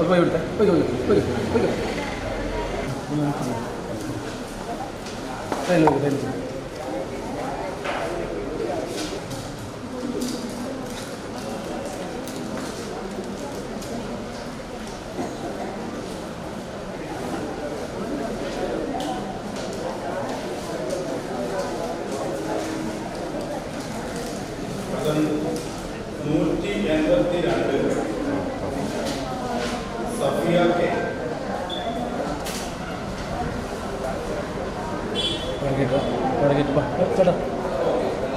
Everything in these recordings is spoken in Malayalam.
പോയി വിടുത്തെ പോയി പോയി പോയി പോയി നൂറ്റി എൺപത്തി രണ്ട് സഫിയ കെ ഇറങ്ങിയിട്ട് ഇറങ്ങിയിട്ട് വാ ചേട്ടാ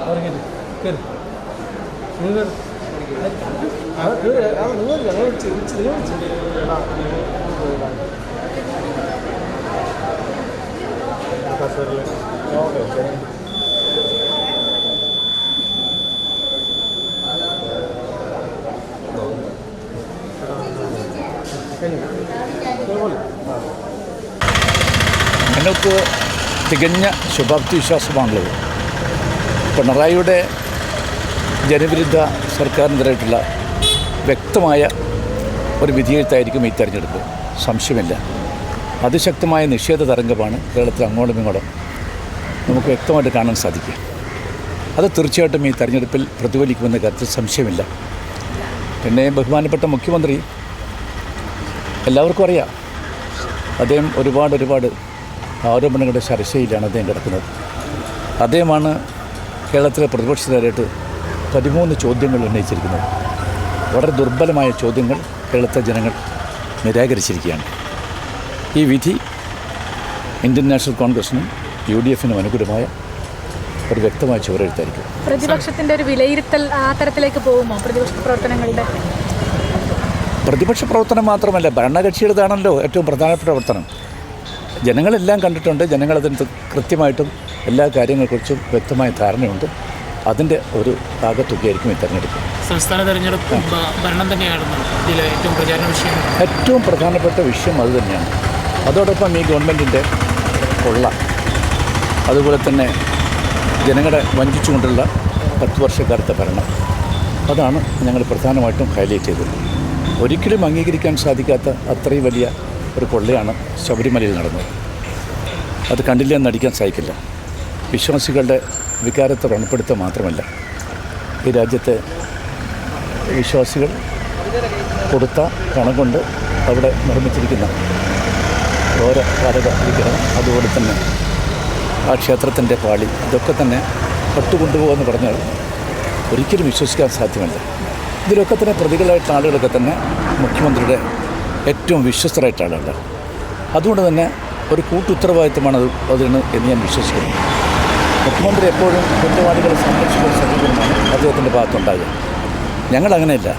ഇറങ്ങിയിട്ട് കയറി നിങ്ങൾ നിങ്ങൾ ഞങ്ങൾ വിളിച്ച് വിളിച്ച് നിങ്ങൾ വിളിച്ച് ഓക്കെ ഓക്കെ ഞങ്ങൾക്ക് തികഞ്ഞ ശുഭാപ്തി വിശ്വാസമാണുള്ളത് പിണറായിയുടെ ജനവിരുദ്ധ സർക്കാരിനെതിരായിട്ടുള്ള വ്യക്തമായ ഒരു വിധിയെഴുത്തായിരിക്കും ഈ തെരഞ്ഞെടുപ്പ്. സംശയമില്ല. അതിശക്തമായ നിഷേധ തരംഗമാണ് കേരളത്തിൽ അങ്ങോട്ടും ഇങ്ങോട്ടും നമുക്ക് വ്യക്തമായിട്ട് കാണാൻ സാധിക്കും അത് തീർച്ചയായിട്ടും ഈ തെരഞ്ഞെടുപ്പിൽ പ്രതിഫലിക്കുമെന്ന കാര്യത്തിൽ സംശയമില്ല. പിന്നെ ബഹുമാനപ്പെട്ട മുഖ്യമന്ത്രി എല്ലാവർക്കും അറിയാം. അദ്ദേഹം ഒരുപാട് ഒരുപാട് ആരോപണങ്ങളുടെ ശരശയിലാണ് അദ്ദേഹം കിടക്കുന്നത്. അദ്ദേഹമാണ് കേരളത്തിലെ പ്രതിപക്ഷത്തിനായിട്ട് പതിമൂന്ന് ചോദ്യങ്ങൾ ഉന്നയിച്ചിരിക്കുന്നത്. വളരെ ദുർബലമായ ചോദ്യങ്ങൾ കേരളത്തിലെ ജനങ്ങൾ നിരാകരിച്ചിരിക്കുകയാണ്. ഈ വിധി ഇന്ത്യൻ നാഷണൽ കോൺഗ്രസിനും യു ഡി എഫിനും അനുകൂലമായ ഒരു വ്യക്തമായ ചുവരെഴുത്തായിരിക്കും പ്രതിപക്ഷത്തിന്റെ ഒരു വിലയിരുത്തൽ ആ തരത്തിലേക്ക് പോകുമോ? പ്രതിപക്ഷ പ്രവർത്തനങ്ങളുടെ പ്രതിപക്ഷ പ്രവർത്തനം മാത്രമല്ല ഭരണകക്ഷിയുടേതാണല്ലോ ഏറ്റവും പ്രധാനപ്പെട്ട പ്രവർത്തനം. ജനങ്ങളെല്ലാം കണ്ടിട്ടുണ്ട് ജനങ്ങളതിന് കൃത്യമായിട്ടും എല്ലാ കാര്യങ്ങളെക്കുറിച്ചും വ്യക്തമായ ധാരണയുണ്ട്. അതിന്റെ ഒരു ആകത്തുകയായിരിക്കും ഈ തെരഞ്ഞെടുപ്പ്. സംസ്ഥാന തെരഞ്ഞെടുപ്പ് ഭരണം തന്നെയാണ് ഏറ്റവും പ്രചാരണ വിഷയം. ഏറ്റവും പ്രധാനപ്പെട്ട വിഷയം അത് തന്നെയാണ്. അതോടൊപ്പം ഈ ഗവൺമെന്റിന്റെ കൊള്ള അതുപോലെ തന്നെ ജനങ്ങളെ വഞ്ചിച്ചുകൊണ്ടുള്ള പത്ത് വർഷക്കാലത്തെ ഭരണം. അതാണ് ഞങ്ങൾ പ്രധാനമായിട്ടും ഹൈലൈറ്റ് ചെയ്തത്. ഒരിക്കലും അംഗീകരിക്കാൻ സാധിക്കാത്ത അത്രയും വലിയ ഒരു കൊള്ളയാണ് ശബരിമലയിൽ നടന്നത്. അത് കണ്ടില്ല എന്ന് നടിക്കാൻ സാധിക്കില്ല. വിശ്വാസികളുടെ വികാരത്തെ വ്രണപ്പെടുത്തുക മാത്രമല്ല ഈ രാജ്യത്തെ വിശ്വാസികൾ കൊടുത്ത പണം കൊണ്ട് അവിടെ നിർമ്മിച്ചിരിക്കുന്ന ഓരോ പാലക വിഗ്രഹം അതുപോലെ തന്നെ ആ ക്ഷേത്രത്തിന്റെ പാളി ഇതൊക്കെ തന്നെ പട്ടുകൊണ്ടുപോകുമെന്ന് പറഞ്ഞാൽ ഒരിക്കലും വിശ്വസിക്കാൻ സാധ്യമല്ല. ഇതിലൊക്കെ തന്നെ പ്രതികളായിട്ട് ആളുകളൊക്കെ തന്നെ മുഖ്യമന്ത്രിയുടെ ഏറ്റവും വിശ്വസ്തരായിട്ട് ആളുകൾ അതുകൊണ്ട് തന്നെ ഒരു കൂട്ടുത്തരവാദിത്തമാണ് അത് അതിന് എന്ന് ഞാൻ വിശ്വസിക്കുന്നു. മുഖ്യമന്ത്രി എപ്പോഴും കുറ്റവാളികളെ സംരക്ഷിക്കുന്ന സമീപനമാണ് അദ്ദേഹത്തിന്റെ ഭാഗത്തുണ്ടാകുക ഞങ്ങളങ്ങനെയല്ല.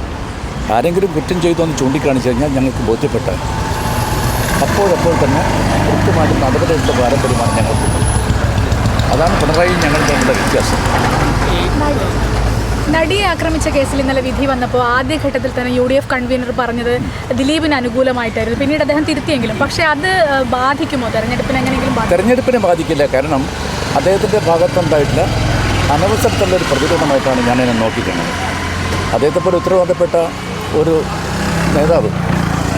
ആരെങ്കിലും കുറ്റം ചെയ്തു എന്ന് ചൂണ്ടിക്കാണിച്ചു കഴിഞ്ഞാൽ ഞങ്ങൾക്ക് ബോധ്യപ്പെട്ടാൽ അപ്പോഴപ്പോൾ തന്നെ കൃത്യമായിട്ട് നടപടിയെടുത്ത പാരമ്പര്യമാണ് ഞങ്ങൾക്കുള്ളത് അതാണ് പിണറായി ഞങ്ങൾ തമ്മിലുള്ള വ്യത്യാസം. നടിയെ ആക്രമിച്ച കേസിൽ ഇന്നലെ വിധി വന്നപ്പോൾ ആദ്യഘട്ടത്തിൽ തന്നെ യു ഡി എഫ് കൺവീനർ പറഞ്ഞത് ദിലീപിന് അനുകൂലമായിട്ടായിരുന്നു. പിന്നീട് അദ്ദേഹം തിരുത്തിയെങ്കിലും. പക്ഷേ അത് ബാധിക്കുമോ? തെരഞ്ഞെടുപ്പിന് എങ്ങനെയെങ്കിലും തെരഞ്ഞെടുപ്പിനെ ബാധിക്കില്ല. കാരണം അദ്ദേഹത്തിന്റെ ഭാഗത്തുണ്ടായിട്ടില്ല. അനവസരത്തുള്ള ഒരു പ്രതിരോധമായിട്ടാണ് ഞാനതിനെ നോക്കിക്കുന്നത് അദ്ദേഹത്തെ പോലെ ഉത്തരവാദപ്പെട്ട ഒരു നേതാവ്.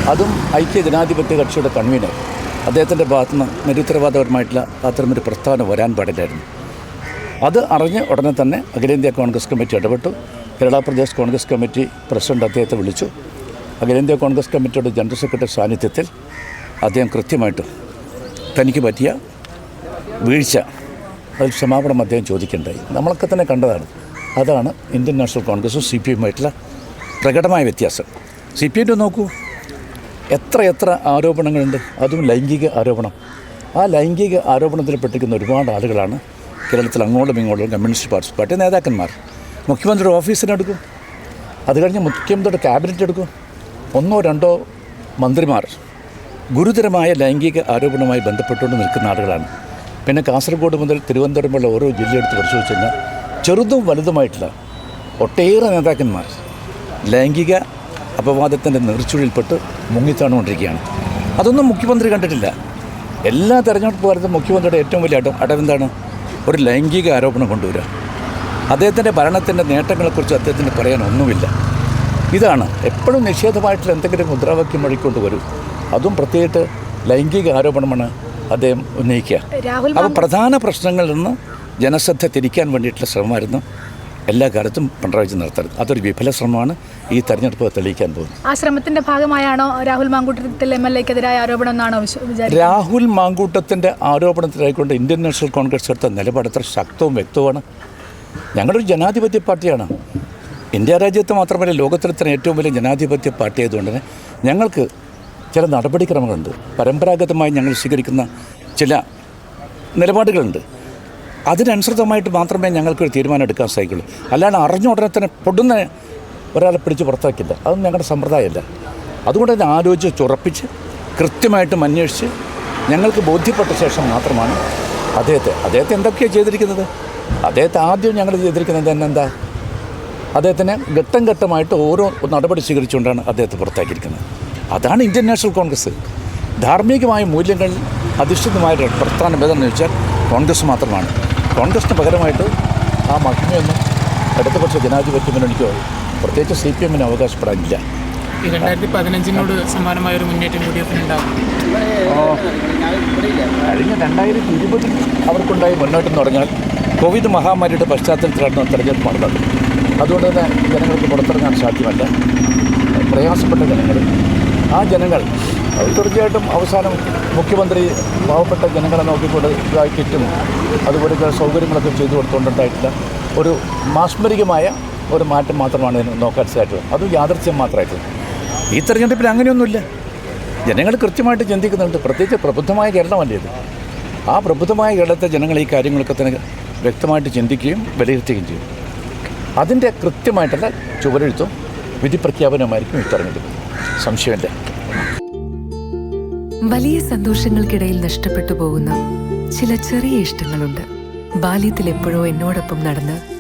അതും ഐക്യ ജനാധിപത്യ കക്ഷിയുടെ കൺവീനർ. അദ്ദേഹത്തിന്റെ ഭാഗത്തുനിന്ന് നിരുത്തരവാദപരമായിട്ടുള്ള അത്തരമൊരു പ്രസ്താവന വരാൻ പാടില്ലായിരുന്നു. അത് അറിഞ്ഞ് ഉടനെ തന്നെ അഖിലേന്ത്യാ കോൺഗ്രസ് കമ്മിറ്റി ഇടപെട്ടു. Kerala Pradesh Congress committee president അദ്ദേഹത്തെ വിളിച്ചു. അഖിലേന്ത്യാ കോൺഗ്രസ് കമ്മിറ്റിയുടെ ജനറൽ സെക്രട്ടറി സാന്നിധ്യത്തിൽ അദ്ദേഹം കൃത്യമായിട്ട് തനിക്ക് പറ്റിയ വീഴ്ച അതിൽ ക്ഷമാപണം അദ്ദേഹം ചോദിക്കേണ്ടായി. നമ്മളൊക്കെ തന്നെ കണ്ടതാണ്. അതാണ് ഇന്ത്യൻ നാഷണൽ കോൺഗ്രസും സി പി എമ്മുമായിട്ടുള്ള പ്രകടമായ വ്യത്യാസം. സി പി എമ്മിന്റെ നോക്കൂ. എത്ര എത്ര ആരോപണങ്ങളുണ്ട്. അതും ലൈംഗിക ആരോപണം. ആ ലൈംഗിക ആരോപണത്തിൽ പെട്ടിരിക്കുന്ന ഒരുപാട് ആളുകളാണ് കേരളത്തിൽ അങ്ങോട്ടും ഇങ്ങോട്ടും കമ്മ്യൂണിസ്റ്റ് പാർട്ടി പാർട്ടി നേതാക്കന്മാർ. മുഖ്യമന്ത്രിയുടെ ഓഫീസിനെടുക്കും അത് കഴിഞ്ഞ് മുഖ്യമന്ത്രിയുടെ ക്യാബിനറ്റ് എടുക്കും. ഒന്നോ രണ്ടോ മന്ത്രിമാർ ഗുരുതരമായ ലൈംഗിക ആരോപണവുമായി ബന്ധപ്പെട്ടുകൊണ്ട് നിൽക്കുന്ന ആളുകളാണ്. പിന്നെ കാസർഗോഡ് മുതൽ തിരുവനന്തപുരം വരെ ഓരോ ജില്ലയെടുത്ത് പരിശോധിച്ച് കഴിഞ്ഞാൽ ചെറുതും വലുതുമായിട്ടുള്ള ഒട്ടേറെ നേതാക്കന്മാർ ലൈംഗിക അപവാദത്തിന്റെ നെറിച്ചുഴിൽപ്പെട്ട് മുങ്ങിത്താണുകൊണ്ടിരിക്കുകയാണ്. അതൊന്നും മുഖ്യമന്ത്രി കണ്ടിട്ടില്ല. എല്ലാ തെരഞ്ഞെടുപ്പ് കാലത്തും മുഖ്യമന്ത്രിയുടെ ഏറ്റവും വലിയ അടം അടവെന്താണ്? ഒരു ലൈംഗിക ആരോപണം കൊണ്ടുവരിക. അദ്ദേഹത്തിന്റെ ഭരണത്തിന്റെ നേട്ടങ്ങളെക്കുറിച്ച് അദ്ദേഹത്തിന് പറയാനൊന്നുമില്ല. ഇതാണ് എപ്പോഴും നിഷേധമായിട്ടുള്ള എന്തെങ്കിലും മുദ്രാവാക്യം വഴിക്കൊണ്ട് വരും. അതും പ്രത്യേകിച്ച് ലൈംഗിക ആരോപണമാണ് അദ്ദേഹം ഉന്നയിക്കുക. അപ്പോൾ പ്രധാന പ്രശ്നങ്ങളിൽ നിന്ന് ജനശ്രദ്ധ തിരിക്കാൻ വേണ്ടിയിട്ടുള്ള ശ്രമമായിരുന്നു. എല്ലാ കാലത്തും പിണറായി വിജയൻ നടത്തരുത് അതൊരു വിഫല ശ്രമമാണ്. ഈ തെരഞ്ഞെടുപ്പ് തെളിയിക്കാൻ പോകുന്നു ആ ശ്രമത്തിന്റെ ഭാഗമായാണോ രാഹുൽ മാങ്കൂട്ടത്തിൽ എം എൽ എക്കെതിരായ ആരോപണം എന്നാണോ രാഹുൽ മാങ്കൂട്ടത്തിന്റെ ആരോപണത്തിലായിക്കൊണ്ട് ഇന്ത്യൻ നാഷണൽ കോൺഗ്രസ് എടുത്ത നിലപാട് എത്ര ശക്തവും വ്യക്തവുമാണ്. ഞങ്ങളൊരു ജനാധിപത്യ പാർട്ടിയാണ്. ഇന്ത്യ രാജ്യത്ത് മാത്രമല്ല ലോകത്തിൽ തന്നെ ഏറ്റവും വലിയ ജനാധിപത്യ പാർട്ടി ആയതുകൊണ്ട് തന്നെ ഞങ്ങൾക്ക് ചില നടപടിക്രമങ്ങളുണ്ട്. പരമ്പരാഗതമായി ഞങ്ങൾ സ്വീകരിക്കുന്ന ചില നിലപാടുകളുണ്ട്. അതിനനുസൃതമായിട്ട് മാത്രമേ ഞങ്ങൾക്കൊരു തീരുമാനം എടുക്കാൻ സാധിക്കുള്ളൂ. അല്ലാണ്ട് അറിഞ്ഞ ഉടനെ തന്നെ പൊടുന്ന ഒരാളെ പിടിച്ച് പുറത്താക്കില്ല. അതൊന്നും ഞങ്ങളുടെ സമ്പ്രദായമല്ല അതുകൊണ്ട് തന്നെ ആലോചിച്ച് ഉറപ്പിച്ച് കൃത്യമായിട്ടും അന്വേഷിച്ച് ഞങ്ങൾക്ക് ബോധ്യപ്പെട്ട ശേഷം മാത്രമാണ് അദ്ദേഹത്തെ അദ്ദേഹത്തെ എന്തൊക്കെയാണ് ചെയ്തിരിക്കുന്നത്? അദ്ദേഹത്തെ ആദ്യം ഞങ്ങൾ ചെയ്തിരിക്കുന്നത് തന്നെ എന്താ? അദ്ദേഹത്തിന് ഘട്ടം ഘട്ടമായിട്ട് ഓരോ നടപടി സ്വീകരിച്ചുകൊണ്ടാണ് അദ്ദേഹത്തെ പുറത്താക്കിയിരിക്കുന്നത്. അതാണ് ഇന്ത്യൻ നാഷണൽ കോൺഗ്രസ്. ധാർമ്മികമായ മൂല്യങ്ങൾ അധിഷ്ഠിതമായ പ്രധാന ഭേദം എന്ന് വെച്ചാൽ കോൺഗ്രസ് മാത്രമാണ്. കോൺഗ്രസിന് പകരമായിട്ട് ആ മഹിമയൊന്നും ഇടതുപക്ഷ ജനാധിപത്യ മുന്നണിക്കോ പ്രത്യേകിച്ച് സി പി എമ്മിന് അവകാശപ്പെടാനില്ല. ഈ രണ്ടായിരത്തി പതിനഞ്ചിനോട് സമാനമായ ഒരു മുന്നേറ്റം യു ഡി കഴിഞ്ഞ രണ്ടായിരത്തി ഇരുപതിൽ അവർക്കുണ്ടായ മുന്നോട്ടം എന്ന് പറഞ്ഞാൽ കോവിഡ് മഹാമാരിയുടെ പശ്ചാത്തലത്തിലാണ് തെരഞ്ഞെടുപ്പ് നടന്നത്. അതുകൊണ്ട് തന്നെ ജനങ്ങൾക്ക് പുറത്തിറങ്ങാൻ സാധ്യമല്ല. പ്രയാസപ്പെട്ട ജനങ്ങൾ. ആ ജനങ്ങൾ തീർച്ചയായിട്ടും അവസാനം മുഖ്യമന്ത്രി പാവപ്പെട്ട ജനങ്ങളെ നോക്കിക്കൊണ്ട് കിറ്റും അതുപോലെ സൗകര്യങ്ങളൊക്കെ ചെയ്തു കൊടുത്തുകൊണ്ടുണ്ടായിട്ടുള്ള ഒരു മാസ്മരികമായ ഒരു മാറ്റം മാത്രമാണ് സാധിച്ചത്. അത് യാദർച്ഛ്യം മാത്രമായിട്ട്. ഈ തെരഞ്ഞെടുപ്പിൽ അങ്ങനെയൊന്നുമില്ല. ജനങ്ങൾ കൃത്യമായിട്ട് ചിന്തിക്കുന്നുണ്ട്. പ്രത്യേകിച്ച് പ്രബുദ്ധമായ കേരളമല്ലേ ഇത്. ആ പ്രബുദ്ധമായ കേരളത്തെ ജനങ്ങൾ ഈ കാര്യങ്ങളൊക്കെ തന്നെ വ്യക്തമായിട്ട് ചിന്തിക്കുകയും വിലയിരുത്തുകയും ചെയ്യും. അതിന്റെ കൃത്യമായിട്ടുള്ള ചുവരെഴുത്തും വിധി പ്രഖ്യാപനവുമായിരിക്കും ഈ തെരഞ്ഞെടുപ്പ്. സംശയമില്ല. വലിയ സന്തോഷങ്ങൾക്കിടയിൽ നഷ്ടപ്പെട്ടു പോകുന്ന ചില ചെറിയ ഇഷ്ടങ്ങളുണ്ട്. ബാല്യത്തിൽ എപ്പോഴോ എന്നോടൊപ്പം നടന്ന്